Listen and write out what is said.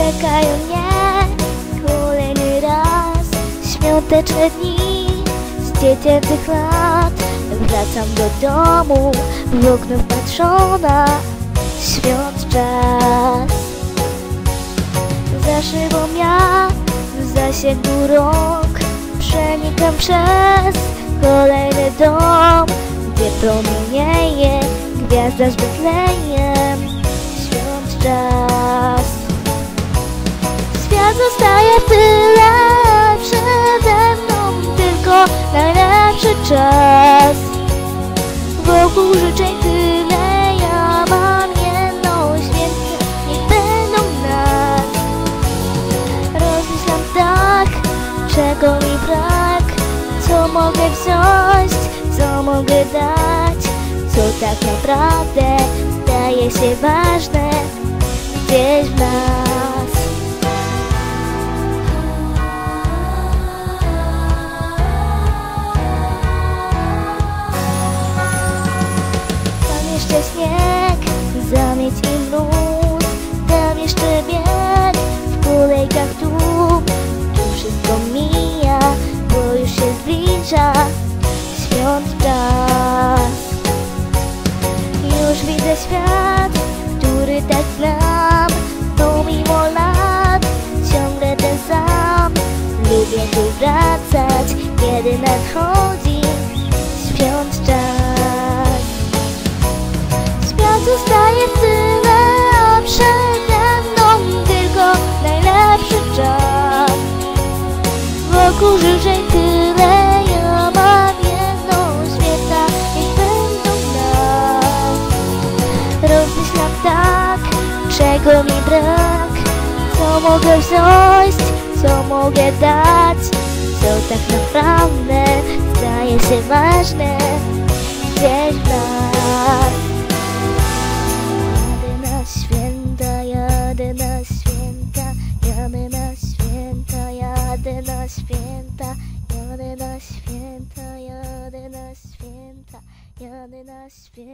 czekają mnie kolejny raz świąteczne dni z dziecięcych lat. Wracam do domu, w okno wpatrzona, świąt czas. Za szybą ja, w zasięgu rąk, przenikam przez kolejny dom, gdzie promienieje gwiazda z Betlejem. Świąt czas. Zostaje tyle przede mną, tylko najlepszy czas. Wokół życzeń tyle, ja mam jedno święte, niech będą nas. Rozmyślam tak, czego mi brak, co mogę wziąć, co mogę dać, co tak naprawdę staje się ważne gdzieś w nas. Jeszcze śnieg, zamieć i mróz Tam jeszcze bieg w kolejkach tu. Tu wszystko mija, bo już się zbliża Świąt Już widzę świat, który tak znam. Pomimo lat, ciągle ten sam. Lubię tu wracać, kiedy nadchodzi Rozmyślam tak, czego mi brak, co mogę wziąć, co mogę dać, co tak naprawdę staje się ważne gdzieś nas. Jadę na święta, jadę na święta, jadę na święta, jadę na święta, jadę na święta, jadę na święta, jadę na święta.